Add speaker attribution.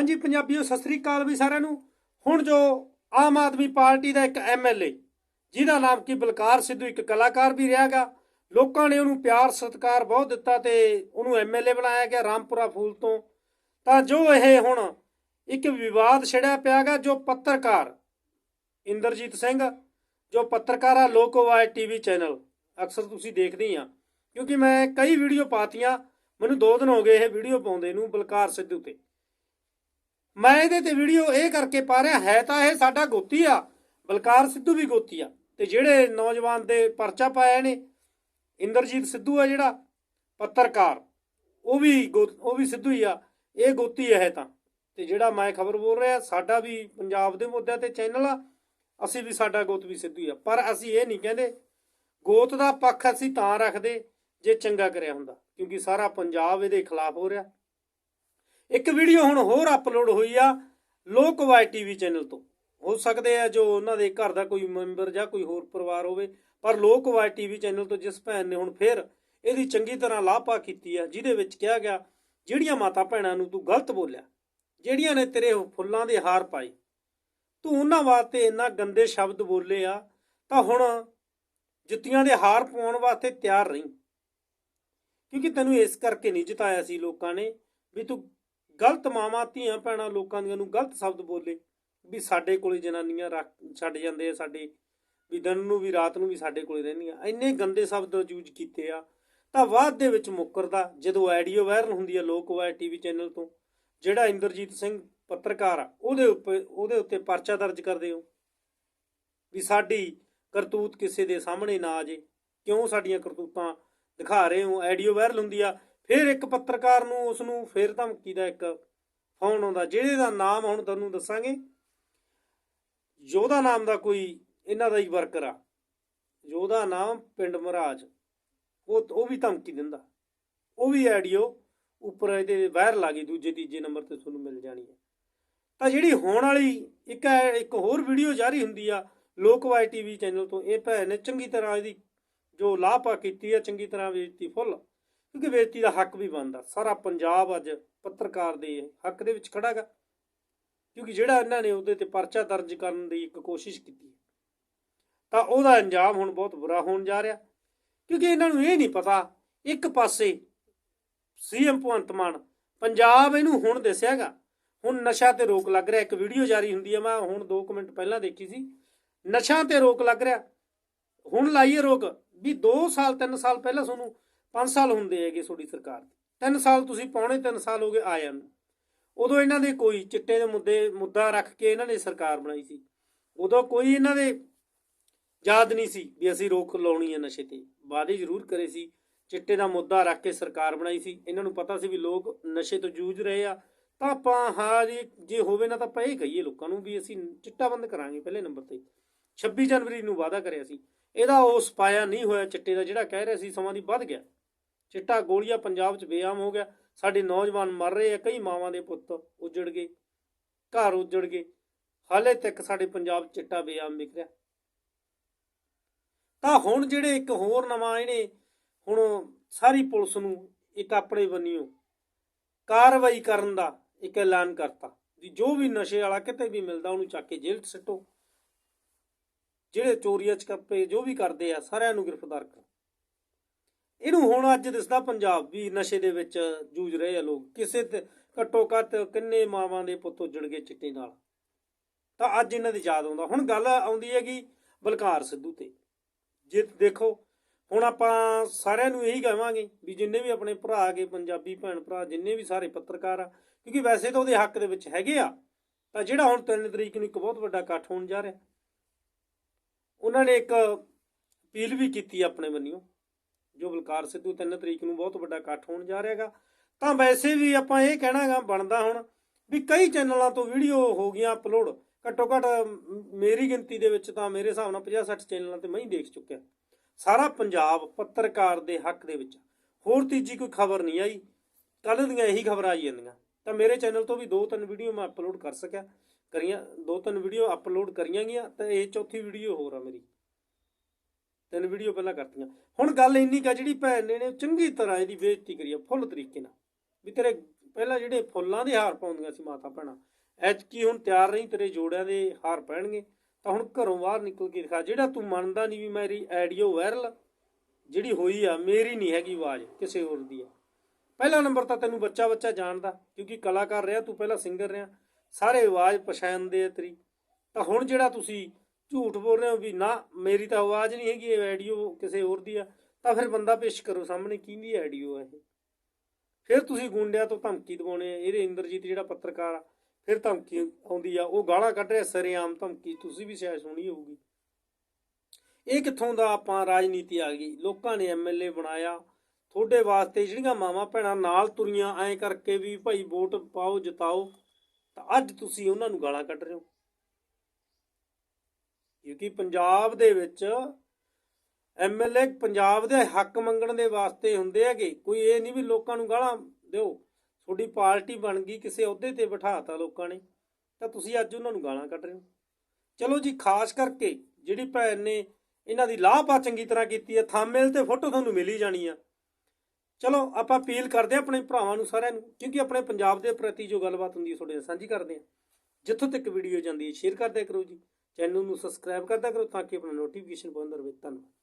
Speaker 1: ਹਾਂਜੀ ਪੰਜਾਬੀਓ, ਸਤਿ ਸ੍ਰੀ ਅਕਾਲ ਵੀ ਸਾਰਿਆਂ ਨੂੰ। ਹੁਣ ਜੋ ਆਮ ਆਦਮੀ ਪਾਰਟੀ ਦਾ ਇੱਕ ਐਮਐਲਏ ਜਿਹਦਾ ਨਾਮ ਕੀ ਬਲਕਾਰ ਸਿੱਧੂ ਇੱਕ ਕਲਾਕਾਰ ਵੀ ਰਿਹਾਗਾ ਲੋਕਾਂ ਨੇ ਉਹਨੂੰ ਪਿਆਰ, ਸਤਿਕਾਰ ਬਹੁਤ ਦਿੱਤਾ ਤੇ ਉਹਨੂੰ ਐਮਐਲਏ ਬਣਾਇਆ ਗਿਆ ਰਾਮਪੁਰਾ ਫੂਲ ਤੋਂ। ਤਾਂ ਜੋ ਇਹ ਹੁਣ ਇੱਕ ਵਿਵਾਦ ਛਿੜਿਆ ਪਿਆਗਾ ਜੋ ਪੱਤਰਕਾਰ ਇੰਦਰਜੀਤ ਸਿੰਘ, ਜੋ ਪੱਤਰਕਾਰ ਆ ਲੋਕਵਾਈ ਟੀਵੀ ਚੈਨਲ, ਅਕਸਰ ਤੁਸੀਂ ਦੇਖਦੇ ਹੀ ਆ। ਕਿਉਂਕਿ ਮੈਂ ਕਈ ਵੀਡੀਓ ਪਾਤੀਆਂ, ਮੈਨੂੰ 2 ਦਿਨ ਹੋ ਗਏ ਇਹ ਵੀਡੀਓ ਪਾਉਂਦੇ ਨੂੰ ਬਲਕਾਰ ਸਿੱਧੂ ਤੇ। ਮੈਂ ਇਹਦੇ ਤੇ ਵੀਡੀਓ ਇਹ ਕਰਕੇ ਪਾ ਰਿਹਾ, ਹੈ ਤਾਂ ਇਹ ਸਾਡਾ ਗੋਤੀ ਆ, ਬਲਕਾਰ ਸਿੱਧੂ ਵੀ ਗੋਤੀ ਆ। ਤੇ ਜਿਹੜੇ ਨੌਜਵਾਨ ਦੇ ਪਰਚਾ ਪਾਇਆ ਨੇ ਇੰਦਰਜੀਤ ਸਿੱਧੂ ਆ ਜਿਹੜਾ, ਪੱਤਰਕਾਰ, ਉਹ ਵੀ ਗੋ- ਉਹ ਵੀ ਸਿੱਧੂ ਹੀ ਆ, ਇਹ ਗੋਤੀ ਹੈ ਤਾਂ। ਤੇ ਜਿਹੜਾ ਮੈਂ ਖਬਰ ਬੋਲ ਰਿਹਾ, ਸਾਡਾ ਵੀ ਪੰਜਾਬ ਦੇ ਮੁੱਦਿਆਂ ਤੇ ਚੈਨਲ ਆ, ਅਸੀਂ ਵੀ ਸਾਡਾ ਗੋਤ ਵੀ ਸਿੱਧੂ ਹੀ ਆ। ਪਰ ਅਸੀਂ ਇਹ ਨਹੀਂ ਕਹਿੰਦੇ, ਗੋਤ ਦਾ ਪੱਖ ਅਸੀਂ ਤਾਂ ਰੱਖਦੇ, ਜੇ ਚੰਗਾ ਕਰਿਆ ਹੁੰਦਾ, ਕਿਉਂਕਿ ਸਾਰਾ ਪੰਜਾਬ ਇਹਦੇ ਖਿਲਾਫ ਹੋ ਰਿਹਾ। ਇੱਕ ਵੀਡੀਓ ਹੁਣ ਹੋਰ ਅਪਲੋਡ ਹੋਈ ਆ ਲੋਕਵਾਈ ਟੀਵੀ ਚੈਨਲ ਤੋਂ। ਹੋ ਸਕਦੇ ਆ ਜੋ ਉਹਨਾਂ ਦੇ ਘਰ ਦਾ ਕੋਈ ਮੈਂਬਰ ਜਾਂ ਕੋਈ ਹੋਰ ਪਰਿਵਾਰ ਹੋਵੇ, ਪਰ ਲੋਕਵਾਈ ਟੀਵੀ ਚੈਨਲ ਤੋਂ ਜਿਸ ਭੈਣ ਨੇ ਹੁਣ ਫੇਰ ਇਹਦੀ ਚੰਗੀ ਤਰ੍ਹਾਂ ਲਾਪਾ ਕੀਤੀ ਆ, ਜਿਹਦੇ ਵਿੱਚ ਕਿਹਾ ਗਿਆ, ਜਿਹੜੀਆਂ ਮਾਤਾ ਭੈਣਾਂ ਨੂੰ ਤੂੰ ਗਲਤ ਬੋਲਿਆ, ਜਿਹੜੀਆਂ ਨੇ ਤੇਰੇ ਫੁੱਲਾਂ ਦੇ ਹਾਰ ਪਾਈ ਤੂੰ ਉਹਨਾਂ ਵਾਸਤੇ ਇੰਨਾ ਗੰਦੇ ਸ਼ਬਦ ਬੋਲੇ ਆ, ਤਾਂ ਹੁਣ ਜੁੱਤੀਆਂ ਦੇ ਹਾਰ ਪਾਉਣ ਵਾਸਤੇ ਤਿਆਰ ਰਹੀਂ। ਕਿਉਂਕਿ ਤੈਨੂੰ ਇਸ ਕਰਕੇ ਨਹੀਂ ਜਿਤਾਇਆ ਸੀ ਲੋਕਾਂ ਨੇ ਵੀ ਤੂੰ ਗਲਤ ਮਾਵਾਂ, ਧੀਆਂ ਭੈਣਾਂ ਲੋਕਾਂ ਦੀਆਂ ਨੂੰ ਗਲਤ ਸ਼ਬਦ ਬੋਲੇ ਵੀ ਸਾਡੇ ਕੋਲੇ ਜਨਾਨੀਆਂ ਰੱਖ, ਛੱਡ ਜਾਂਦੇ ਆ ਸਾਡੇ, ਵੀ ਦਿਨ ਨੂੰ ਵੀ, ਰਾਤ ਨੂੰ ਵੀ ਸਾਡੇ ਕੋਲੇ ਰਹਿੰਦੀਆਂ। ਇੰਨੇ ਗੰਦੇ ਸ਼ਬਦ ਯੂਜ਼ ਕੀਤੇ ਆ, ਤਾਂ ਬਾਅਦ ਦੇ ਵਿੱਚ ਮੁੱਕਰਦਾ, ਜਦੋਂ ਆਡੀਓ ਵਾਇਰਲ ਹੁੰਦੀ ਆ ਲੋਕ ਲੋਕਵਾਈ ਟੀਵੀ ਚੈਨਲ ਤੋਂ, ਜਿਹੜਾ ਇੰਦਰਜੀਤ ਸਿੰਘ ਪੱਤਰਕਾਰ ਆ, ਉਹਦੇ ਉੱਪਰ, ਉਹਦੇ ਉੱਤੇ ਪਰਚਾ ਦਰਜ ਕਰਦੇ ਹੋ, ਵੀ ਸਾਡੀ ਕਰਤੂਤ ਕਿਸੇ ਦੇ ਸਾਹਮਣੇ ਨਾ ਆ ਜੇ। ਕਿਉਂ ਸਾਡੀਆਂ ਕਰਤੂਤਾਂ ਦਿਖਾ ਰਹੇ ਹੋ? ਆਡੀਓ ਵਾਇਰਲ ਹੁੰਦੀ ਆ ਫਿਰ ਇੱਕ ਪੱਤਰਕਾਰ ਨੂੰ ਉਸ ਨੂੰ ਫਿਰ ਧਮਕੀ ਦਾ ਇੱਕ ਫੋਨ ਆਉਂਦਾ, ਜਿਹਦੇ ਦਾ ਨਾਮ ਹੁਣ ਤੁਹਾਨੂੰ ਦੱਸਾਂਗੇ। ਯੋਧਾ ਨਾਮ ਦਾ ਕੋਈ ਇਹਨਾਂ ਦਾ ਹੀ ਵਰਕਰ ਆ। ਯੋਧਾ ਨਾਮ ਪਿੰਡ ਮਹਾਰਾਜ। ਉਹ ਉਹ ਵੀ ਧਮਕੀ ਦਿੰਦਾ। ਉਹ ਵੀ ਆਡੀਓ ਉੱਪਰ ਇਹਦੇ ਵਾਇਰਲ ਆ ਗਈ, ਦੂਜੇ, ਤੀਜੇ ਨੰਬਰ ਤੇ ਤੁਹਾਨੂੰ ਮਿਲ ਜਾਣੀ ਹੈ। ਤਾਂ ਜਿਹੜੀ ਹੋਣ ਵਾਲੀ ਇੱਕ ਇੱਕ ਹੋਰ ਵੀਡੀਓ ਜਾਰੀ ਹੁੰਦੀ ਆ ਲੋਕਵਾਈ ਟੀਵੀ ਚੈਨਲ ਤੋਂ, ਇਹ ਭੈਣ ਨੇ ਚੰਗੀ ਤਰ੍ਹਾਂ ਇਹਦੀ ਜੋ ਲਾਪਾ ਕੀਤੀ ਆ, ਚੰਗੀ ਤਰ੍ਹਾਂ ਵੇਚਤੀ ਫੁੱਲ। ਕਿਉਂਕਿ ਵੇਚਤੀ ਦਾ ਹੱਕ ਵੀ ਬਣਦਾ। ਸਾਰਾ ਪੰਜਾਬ ਅੱਜ ਪੱਤਰਕਾਰ ਦੇ ਹੱਕ ਦੇ ਵਿੱਚ ਖੜਾਗਾ ਕਿਉਂਕਿ ਜਿਹੜਾ ਇਹਨਾਂ ਨੇ ਉਹਦੇ ਤੇ ਪਰਚਾ ਦਰਜ ਕਰਨ ਦੀ ਇੱਕ ਕੋਸ਼ਿਸ਼ ਕੀਤੀ ਤਾਂ ਉਹਦਾ ਅੰਜਾਮ ਹੁਣ ਬਹੁਤ ਬੁਰਾ ਹੋਣ ਜਾ ਰਿਹਾ। ਕਿਉਂਕਿ ਇਹਨਾਂ ਨੂੰ ਇਹ ਨਹੀਂ ਪਤਾ, ਇੱਕ ਪਾਸੇ ਸੀਐਮ ਭਗਵੰਤ ਮਾਨ, ਪੰਜਾਬ ਇਹਨੂੰ ਹੁਣ ਦੱਸਿਆਗਾ ਹੁਣ ਨਸ਼ਾ ਤੇ ਰੋਕ ਲੱਗ ਰਿਹਾ। ਇੱਕ ਵੀਡੀਓ ਜਾਰੀ ਹੁੰਦੀ ਹੈ, ਮੈਂ ਹੁਣ 2 ਮਿੰਟ ਪਹਿਲਾਂ ਦੇਖੀ ਸੀ। ਨਸ਼ਾ ਤੇ ਰੋਕ ਲੱਗ ਰਿਹਾ। ਹੁਣ ਲਾਈਏ ਰੋਕ। ਵੀ 2 ਸਾਲ 3 ਸਾਲ ਪਹਿਲਾਂ ਤੁਹਾਨੂੰ 5 ਸਾਲ ਹੁੰਦੇ ਹੈਗੇ ਤੁਹਾਡੀ ਸਰਕਾਰ ਦੇ। 3 ਸਾਲ ਤੁਸੀਂ ਪੌਣੇ 3 ਸਾਲ ਹੋ ਗਏ ਆਇਆਂ ਨੂੰ ਉਦੋਂ ਇਹਨਾਂ ਦੇ ਕੋਈ ਚਿੱਟੇ ਦੇ ਮੁੱਦੇ, ਮੁੱਦਾ ਰੱਖ ਕੇ ਇਹਨਾਂ ਨੇ ਸਰਕਾਰ ਬਣਾਈ ਸੀ। ਉਦੋਂ ਕੋਈ ਇਹਨਾਂ ਦੇ ਯਾਦ ਨਹੀਂ ਸੀ ਵੀ ਅਸੀਂ ਰੋਕ ਲਾਉਣੀ ਹੈ ਨਸ਼ੇ ਤੇ। ਵਾਅਦੇ ਜ਼ਰੂਰ ਕਰੇ ਸੀ, ਚਿੱਟੇ ਦਾ ਮੁੱਦਾ ਰੱਖ ਕੇ ਸਰਕਾਰ ਬਣਾਈ ਸੀ। ਇਹਨਾਂ ਨੂੰ ਪਤਾ ਸੀ ਵੀ ਲੋਕ ਨਸ਼ੇ ਤੋਂ ਜੂਝ ਰਹੇ ਆ। ਤਾਂ ਆਪਾਂ ਹਾਂ ਜੇ ਜੇ ਹੋਵੇ ਨਾ ਤਾਂ ਆਪਾਂ ਇਹ ਕਹੀਏ ਲੋਕਾਂ ਨੂੰ ਵੀ ਅਸੀਂ ਚਿੱਟਾ ਬੰਦ ਕਰਾਂਗੇ ਪਹਿਲੇ ਨੰਬਰ ਤੇ। 26 ਜਨਵਰੀ ਨੂੰ ਵਾਅਦਾ ਕਰਿਆ ਸੀ। ਇਹਦਾ ਉਸ ਪਾਇਆ ਨਹੀਂ ਹੋਇਆ, ਚਿੱਟੇ ਦਾ ਜਿਹੜਾ ਕਹਿ ਰਿਹਾ ਸੀ ਸਮਾਂ ਦੀ ਵੱਧ ਗਿਆ। ਚਿੱਟਾ ਗੋਲੀਆਂ ਪੰਜਾਬ 'ਚ ਬੇਆਮ ਹੋ ਗਿਆ। ਸਾਡੇ ਨੌਜਵਾਨ ਮਰ ਰਹੇ ਆ, ਕਈ ਮਾਵਾਂ ਦੇ ਪੁੱਤ ਉਜੜ ਗਏ, ਘਰ ਉਜੜ ਗਏ। ਹਾਲੇ ਤੱਕ ਸਾਡੇ ਪੰਜਾਬ ਚਿੱਟਾ ਬੇਆਮ ਵਿਕ ਰਿਹਾ। ਤਾਂ ਹੁਣ ਜਿਹੜੇ ਇੱਕ ਹੋਰ ਨਵਾਂ ਇਹਨੇ ਹੁਣ ਸਾਰੀ ਪੁਲਿਸ ਨੂੰ ਇੱਕ ਆਪਣੇ ਬੰਨਿਓ ਕਾਰਵਾਈ ਕਰਨ ਦਾ ਇੱਕ ਐਲਾਨ ਕਰਤਾ ਵੀ ਜੋ ਵੀ ਨਸ਼ੇ ਵਾਲਾ ਕਿਤੇ ਵੀ ਮਿਲਦਾ ਉਹਨੂੰ ਚੱਕ ਕੇ ਜੇਲ੍ਹ 'ਚ ਸਿੱਟੋ। ਜਿਹੜੇ ਚੋਰੀਆਂ ਚ ਕੱਪੇ ਜੋ ਵੀ ਕਰਦੇ ਆ, ਸਾਰਿਆਂ ਨੂੰ ਗ੍ਰਿਫਤਾਰ ਕਰੋ। ਇਹਨੂੰ ਹੁਣ ਅੱਜ ਦਿਸਦਾ ਪੰਜਾਬ ਵੀ ਨਸ਼ੇ ਦੇ ਵਿੱਚ ਜੂਝ ਰਹੇ ਆ ਲੋਕ। ਕਿਸੇ ਘੱਟੋ ਘੱਟ ਕਿੰਨੇ ਮਾਵਾਂ ਦੇ ਪੁੱਤ ਉਜੜ ਗਏ ਚਿੱਟੇ ਨਾਲ। ਤਾਂ ਅੱਜ ਇਹਨਾਂ ਦੀ ਯਾਦ ਆਉਂਦਾ। ਹੁਣ ਗੱਲ ਆਉਂਦੀ ਹੈਗੀ ਬਲਕਾਰ ਸਿੱਧੂ ਤੇ। ਜੇ ਦੇਖੋ, ਹੁਣ ਆਪਾਂ ਸਾਰਿਆਂ ਨੂੰ ਇਹੀ ਕਹਾਂਗੇ ਵੀ ਜਿੰਨੇ ਵੀ ਆਪਣੇ ਭਰਾ ਹੈਗੇ, ਪੰਜਾਬੀ ਭੈਣ ਭਰਾ, ਜਿੰਨੇ ਵੀ ਸਾਰੇ ਪੱਤਰਕਾਰ ਆ, ਕਿਉਂਕਿ ਵੈਸੇ ਤਾਂ ਉਹਦੇ ਹੱਕ ਦੇ ਵਿੱਚ ਹੈਗੇ ਆ, ਤਾਂ ਜਿਹੜਾ ਹੁਣ 3 ਤਰੀਕ ਨੂੰ ਇੱਕ ਬਹੁਤ ਵੱਡਾ ਇਕੱਠ ਹੋਣ ਜਾ ਰਿਹਾ। ਉਹਨਾਂ ਨੇ ਇੱਕ ਅਪੀਲ ਵੀ ਕੀਤੀ ਆਪਣੇ ਬੰਨਿਓ ਬਲਕਾਰ ਸਿੱਧੂ 3 ਤਰੀਕ ਨੂੰ ਬਹੁਤ ਵੱਡਾ ਇਕੱਠ ਹੋਣ ਜਾ ਰਿਹਾਗਾ। ਤਾਂ ਵੈਸੇ ਵੀ ਆਪਾਂ ਇਹ ਕਹਿਣਾਗਾ, ਬਣਦਾ ਹੁਣ ਵੀ ਕਈ ਚੈਨਲਾਂ ਤੋਂ ਵੀਡੀਓ ਹੋ ਗਈਆਂ ਅਪਲੋਡ। ਘੱਟੋ ਘੱਟ ਮੇਰੀ ਗਿਣਤੀ ਦੇ ਵਿੱਚ ਤਾਂ ਮੇਰੇ ਹਿਸਾਬ ਨਾਲ 50 60 ਚੈਨਲਾਂ ਤੇ ਮੈਂ ਹੀ ਦੇਖ ਚੁੱਕਿਆ। ਸਾਰਾ ਪੰਜਾਬ ਪੱਤਰਕਾਰ ਦੇ ਹੱਕ ਦੇ ਵਿੱਚ। ਹੋਰ ਤੀਜੀ ਕੋਈ ਖਬਰ ਨਹੀਂ ਆਈ। ਕੱਲ ਦੀਆਂ ਇਹੀ ਖਬਰਾਂ ਆਈ ਜਾਂਦੀਆਂ। ਤਾਂ ਮੇਰੇ ਚੈਨਲ ਤੋਂ ਵੀ ਦੋ ਤਿੰਨ ਵੀਡੀਓ ਮੈਂ ਅਪਲੋਡ ਕਰ ਸਕਿਆ। ਕਰੀਆਂ ਦੋ ਤਿੰਨ ਵੀਡੀਓ ਅਪਲੋਡ ਕਰੀਆਂ ਗਈਆਂ। ਤੇ ਇਹ ਚੌਥੀ ਵੀਡੀਓ ਹੋਰ ਆ ਮੇਰੀ। ਤਿੰਨ ਵੀਡੀਓ ਪਹਿਲਾਂ ਕਰਤੀਆਂ। ਹੁਣ ਗੱਲ ਇੰਨੀ ਕਾ ਜਿਹੜੀ ਭੈਣ ਨੇ ਨੇ ਚੰਗੀ ਤਰ੍ਹਾਂ ਇਹਦੀ ਬੇਇੱਜ਼ਤੀ ਕਰੀ ਆ, ਫੁੱਲ ਤਰੀਕੇ ਨਾਲ। ਵੀ ਤੇਰੇ ਪਹਿਲਾਂ ਜਿਹੜੇ ਫੁੱਲਾਂ ਦੇ ਹਾਰ ਪਾਉਂਦੀਆਂ ਸੀ ਮਾਤਾ ਭੈਣਾਂ, ਐਤਕੀ ਹੁਣ ਤਿਆਰ ਨਹੀਂ ਤੇਰੇ ਜੋੜਿਆਂ ਦੇ ਹਾਰ ਪੈਣਗੇ, ਤਾਂ ਹੁਣ ਘਰੋਂ ਬਾਹਰ ਨਿਕਲ ਕੇ ਦਿਖਾ, ਜਿਹੜਾ ਤੂੰ ਮੰਨਦਾ ਨਹੀਂ ਵੀ ਮੇਰੀ ਆਡੀਓ ਵਾਇਰਲ, ਜਿਹੜੀ ਹੋਈ ਆ, ਮੇਰੀ ਨਹੀਂ ਹੈਗੀ ਆਵਾਜ਼ ਕਿਸੇ ਹੋਰ ਦੀ ਆ। ਪਹਿਲਾ ਨੰਬਰ ਤਾਂ ਤੈਨੂੰ ਬੱਚਾ ਬੱਚਾ ਜਾਣਦਾ, ਕਿਉਂਕਿ ਕਲਾਕਾਰ ਰਿਹਾ, ਤੂੰ ਪਹਿਲਾਂ ਸਿੰਗਰ ਰਿਹਾ, ਸਾਰੇ ਆਵਾਜ਼ ਪਛਾਣਦੇ ਆ ਤੇਰੀ। ਤਾਂ ਹੁਣ ਜਿਹੜਾ ਤੁਸੀਂ ਝੂਠ ਬੋਲ ਰਹੇ ਹੋ ਵੀ ਨਾ, ਮੇਰੀ ਤਾਂ ਆਵਾਜ਼ ਨਹੀਂ ਹੈਗੀ, ਇਹ ਆਡੀਓ ਕਿਸੇ ਹੋਰ ਦੀ ਆ, ਤਾਂ ਫਿਰ ਬੰਦਾ ਪੇਸ਼ ਕਰੋ ਸਾਹਮਣੇ ਕਿਹਦੀ ਆਡੀਓ ਆ ਇਹ। ਫਿਰ ਤੁਸੀਂ ਗੁੰਡਿਆਂ ਤੋਂ ਧਮਕੀ ਦਵਾਉਣੇ ਆ, ਇਹਦੇ ਇੰਦਰਜੀਤ ਜਿਹੜਾ ਪੱਤਰਕਾਰ ਆ, ਫਿਰ ਧਮਕੀ ਆਉਂਦੀ ਆ, ਉਹ ਗਾਲਾਂ ਕੱਢ ਰਿਹਾ, ਸਰੇਆਮ ਧਮਕੀ, ਤੁਸੀਂ ਵੀ ਸ਼ਾਇਦ ਸੁਣੀ ਹੋਊਗੀ। ਇਹ ਕਿੱਥੋਂ ਦਾ ਆਪਾਂ ਰਾਜਨੀਤੀ ਆ ਗਈ? ਲੋਕਾਂ ਨੇ ਐਮਐਲਏ ਬਣਾਇਆ, ਤੁਹਾਡੇ ਵਾਸਤੇ ਜਿਹੜੀਆਂ ਮਾਵਾਂ ਭੈਣਾਂ ਨਾਲ ਤੁਰੀਆਂ, ਐਂ ਕਰਕੇ ਵੀ ਭਾਈ ਵੋਟ ਪਾਓ, ਜਿਤਾਓ, ਤਾਂ ਅੱਜ ਤੁਸੀਂ ਉਹਨਾਂ ਨੂੰ ਗਾਲਾਂ ਕੱਢ ਰਹੇ ਹੋ। ਕਿ ਪੰਜਾਬ ਦੇ ਵਿੱਚ ਐਮਐਲਏ ਪੰਜਾਬ ਦੇ ਹੱਕ ਮੰਗਣ ਦੇ ਵਾਸਤੇ ਹੁੰਦੇ ਹੈਗੇ। ਕੋਈ ਇਹ ਨਹੀਂ ਵੀ ਲੋਕਾਂ ਨੂੰ ਗਾਲਾਂ ਦਿਓ। ਤੁਹਾਡੀ ਪਾਰਟੀ ਬਣ ਗਈ, ਕਿਸੇ ਅਹੁਦੇ ਤੇ ਬਿਠਾਤਾ ਲੋਕਾਂ ਨੇ, ਤਾਂ ਤੁਸੀਂ ਅੱਜ ਉਹਨਾਂ ਨੂੰ ਗਾਲਾਂ ਕੱਢ ਰਹੇ ਹੋ। ਚਲੋ ਜੀ, ਖਾਸ ਕਰਕੇ ਜਿਹੜੀ ਭੈਣ ਨੇ ਇਹਨਾਂ ਦੀ ਲਾਹਪਾ ਚੰਗੀ ਤਰ੍ਹਾਂ ਕੀਤੀ ਹੈ, ਥੰਬਨੇਲ ਤੇ ਫੋਟੋ ਤੁਹਾਨੂੰ ਮਿਲੀ ਜਾਣੀ ਆ। ਚਲੋ, ਆਪਾਂ ਅਪੀਲ ਕਰਦੇ ਹਾਂ ਆਪਣੇ ਭਰਾਵਾਂ ਨੂੰ ਸਾਰਿਆਂ ਨੂੰ, ਕਿਉਂਕਿ ਆਪਣੇ ਪੰਜਾਬ ਦੇ ਪ੍ਰਤੀ ਜੋ ਗੱਲਬਾਤ ਹੁੰਦੀ ਹੈ, ਤੁਹਾਡੇ ਨਾਲ ਸਾਂਝੀ ਕਰਦੇ ਹਾਂ। ਜਿੱਥੋਂ ਤੱਕ ਵੀਡੀਓ ਜਾਂਦੀ ਹੈ, ਸ਼ੇਅਰ ਕਰਦੇ ਕਰੋ ਜੀ। ਚੈਨਲ ਨੂੰ ਸਬਸਕ੍ਰਾਈਬ ਕਰਦਾ ਕਰੋ ਤਾਂ ਕਿ ਆਪਣਾ ਨੋਟੀਫਿਕੇਸ਼ਨ ਬੰਦ ਰਹੇ। ਧੰਨਵਾਦ।